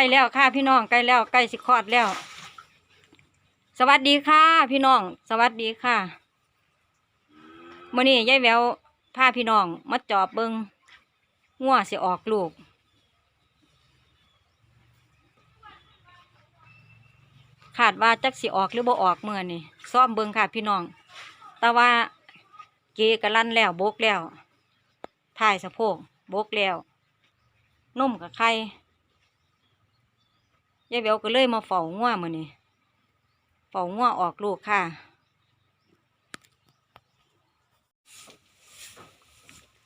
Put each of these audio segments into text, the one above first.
ล้แล้วค่ะพี่น้องใกล้แล้วใกล้สิคลอดแล้ว สวัสดีค่ะ พี่น้อง สวัสดีค่ะมื่อนี้ยายแววพาพี่น้องมาจอบเบิงงัวสิออกลูก ขาดว่าจักสิออกหรือบ่ออกเมื่อนี่ซ่อมเบิงค่ะพี่น้อง แต่ว่าเกกระลั่นแล้วบกแล้วถ่ายสะโพกบกแล้วนุ่มกับไข่ ยายแววก็เลยมาเฝ้างัวมือนี่เฝ้างัวออกลูกค่ะ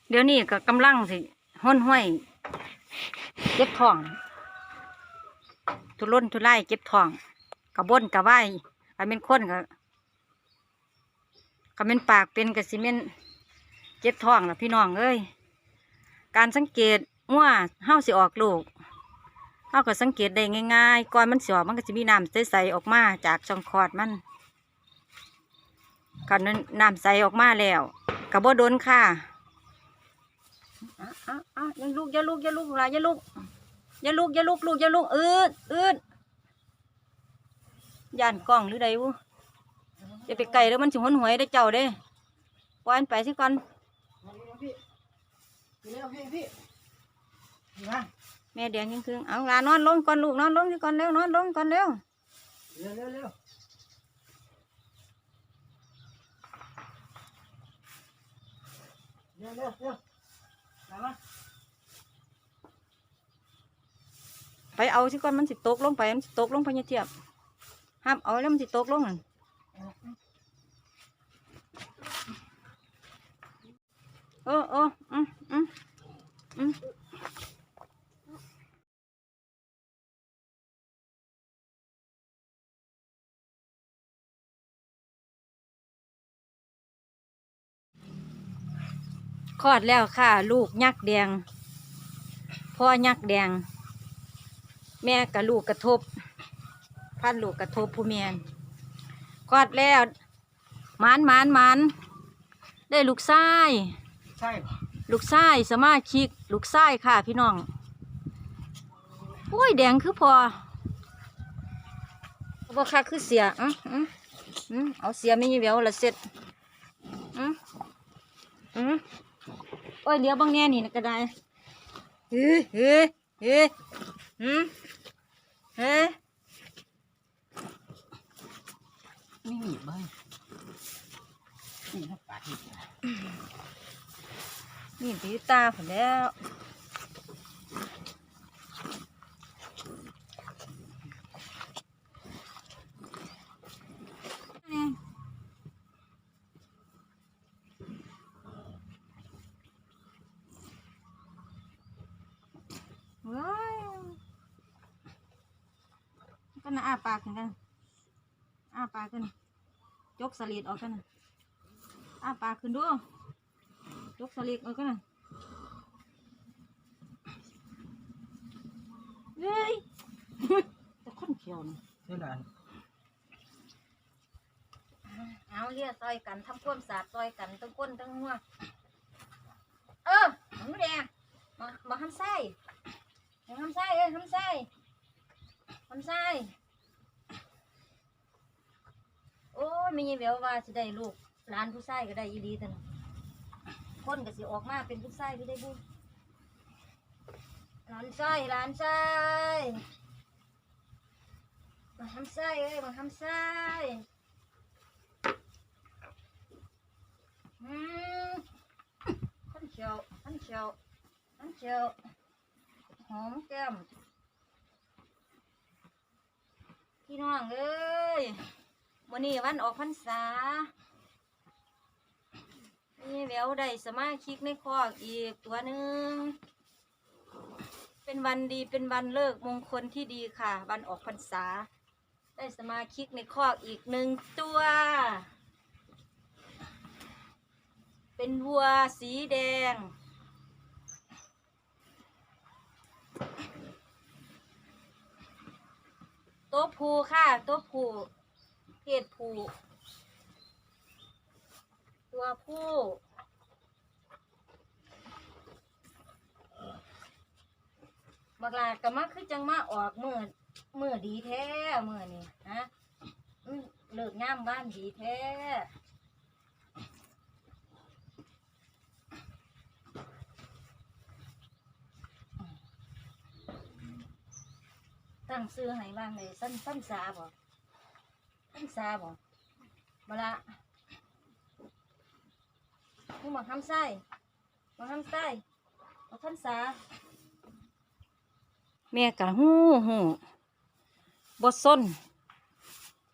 เดี๋ยวนี้ก็กำลังสิห้นห้อยเจ็บท้อง ทุรนทุไล่เจ็บท้องกระบนกระไหวกระเป็นคนกะกระเป็นปากเป็นกระสิเมนเจ็บท้องนะพี่น้องเอ้ยการสังเกตว่าเฮาสิออกลูก เฮาก็สังเกตได้ง่ายๆก่อนมันสิอมันก็จะมีน้ำใสๆออกมาจากช่องคอดมันกันนั้นน้ำใสออกมาแล้วกระบโดนค่ะอะอะอะอยังลูกย่าลูกย่าลูกหลานอย่าลูกย่าลูกย่าลูกลูกอย่าลูกอืดอืดย่านกล้องหรือใดวุอย่าไปไกลแล้วมันสิหนหวยได้เจ้าเด้ปล่อนไปสิก่อนพี่พี่เร็วพี่พี่มา แม่แดงยังคืนเอาหลานนอนลงก่อนลูกนอนลงสิก่อนเร็วนอนลงก่อนเร็วเร็วเร็วเร็วเร็วเร็วเร็วมามาไปเอาสิก่อนมันสิตกลงไปมันสิตกลงไปเนี่ยเทียบห้ามเอาแล้วมันสิตกลงนั่นเออเอออืมอืมอืม คลอดแล้วค่ะ ลูกยักษ์แดง พ่อยักษ์แดง แม่กับลูกกระทบ พันลูกกระทบผู้เมียนคลอดแล้วหมานหมานหมานได้ลูกชายใช่ปะลูกชายสมาชิกลูกชายค่ะ พี่น้องโอ้ยแดงคือพอบ่ค่ะคือเสียอืมอืมอืมเอาเสียไม่มีแววละเสร็จอืมอืม โอ้ยเหลี้ยวบางแน่นี่นะก็ได้เฮ้ยเฮ้ยเฮ้ยอืมเฮ้ยไม่มีบ้างนี่นะปากนี่นี่ตีตาผมแล้ว ว้าวก็น่าอ้าปากเหมือนกันอ้าปากขึ้นยกสลีดออกกันนะอ้าปากขึ้นดูยกสลีดออกกันนะเฮ้ยจะค้นเขียวนะใช่ไหมเอาเรียซอยกันทำความสะอาดซอยกันทั้งก้นทั้งหัวเออหนูแดงมามาทำไส้มา ทำไส้เอ้ยทำไส้ทำไส้โอ้ยม่ยังแววว่าจะได้ลูกหลานผู้ชายก็ได้ยีดีแต่นะคนก็สิออกมาเป็นผู้ชายก็ได้บุหลานไส้หลานไส้มาทำไส้เอ้ยมาทำไส้อืมขันเชียวขันเชียวขันเชียว อมแก้ม พี่น้องเอ้ยวันนี้วันออกพรรษานี่แววได้สมาชิกในคอกอีกตัวหนึ่ง เป็นวันดีเป็นวันเลิกมงคลที่ดีค่ะ วันออกพรรษา ได้สมาชิกในคอกอีกหนึ่งตัว เป็นวัวสีแดง ตัวผูค่ะตัวผูเพศผูตัวผู้บักลาก็มาคือจังมาออกมือมือดีแท้มือนี่ฮะอื้อเลิกงามบ้านดีแท้ ตั้งซื้อให้บ้างเลยสั้นสั้นสาบ่สั้นสาบ่บักลาผู้มาทำไส้มาทำไส้มาทำสาแม่กะฮู้ฮู้บ่ซน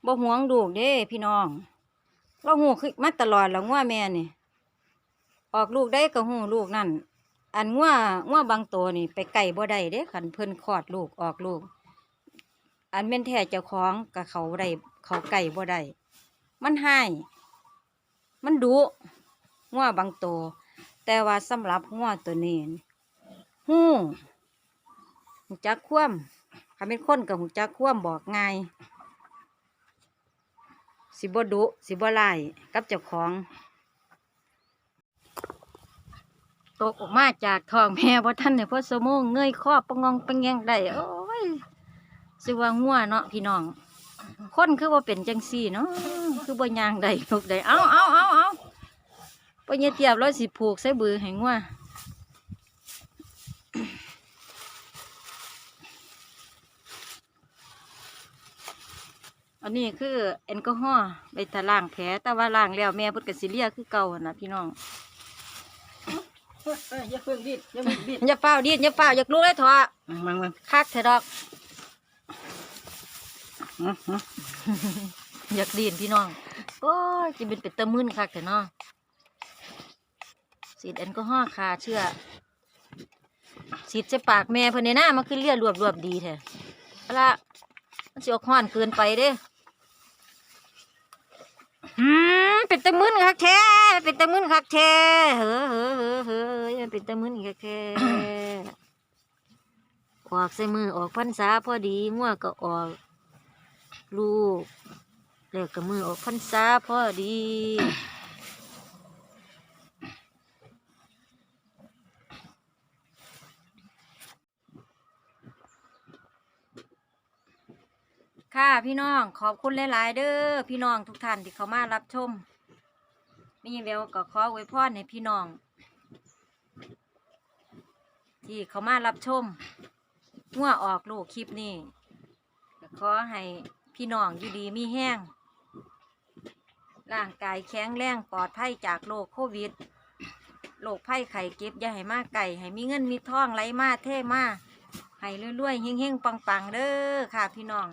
บ่หวงลูกเด้พี่น้อง เราฮู้คือมาตลอดแล้วงัวแม่นี่ ออกลูกได้ก็ฮู้ลูกนั่นอันงัวงัวบางตัวนี่ ไปไก่บ่ได้เด้คันเพิ่นคลอดลูกออกลูก อันแม่นแท้เจ้าของกับเขาได้เขาไก่บ่ได้มันให้มันดุงัวบางตัวแต่ว่าสำหรับงัวตัวนี้นี่ฮู้หูจักคว่ำถ้าเป็นคนกับหูจักคว่ำบอกง่ายสิบดุสิบไล่กับเจ้าของตกออกมาจากท้องแม่ว่าะท่านเนี่ยพ่อสมงเงยครอบปะงองปังแยงได้โอ้ย สิว่างัวเนาะพี่น้อง คนคือว่าเป็นจังซี่เนาะคือบ่ยางได้ลูกได้เอาเอาเอาเอาปะเนี่ยเตียบร้อยสิผูกใส่บือให้งัวอันนี้คือแอลกอฮอล์ไปทาล้างแผลแต่ว่าล้างแล้วแม่เพิ่นก็สิเลียคือเก่าหั่นน่ะพี่น้องเอ้ยอย่าเพิ่งดิ้นอย่าเพิ่งดิ้นอย่าเฝ้าวดิอย่าเฝ้าวอยากรู้เลยเถอะมังมังคักเถอะดอก อยากดีนพี่น้องโอ้ยจะเป็นเป็ดตะมึนคักเถอะเนาะสีดแอลกอฮอล์ฆ่าเชื้อสีดใส่ปากแม่เพิ่นในหน้ามันคือเลียรวบรวบดีแท้เอาละมันสิออกห้อนเกินไปเด้เป็นตะมึนคักแท้เป็นตะมึนคักแท้เฮ้อเฮ้อเฮ้อเฮ้อเป็นตะมึนคักแท้ออกใส่มือออกพรรษาพอดีงัวก็ออก ลูกแล้วก็มือออกพรรษาพอดีค่ะพี่น้องขอบคุณหลาย ๆ เด้อพี่น้องทุกท่านที่เขามารับชมมีแววก็ขออวยพรให้พี่น้อง ที่เขามารับชมงัวออกลูกคลิปนี้ก็ขอให้ พี่น้องอยู่ดีมีแห้งร่างกายแข็งแรงปลอดภัยจากโรคโควิดโรคไข้ไข้เก็บอย่าให้มาไก่ให้มีเงินมีทองไหลมาเท่มาให้รวยๆเฮงๆปังๆเด้อค่ะพี่น้อง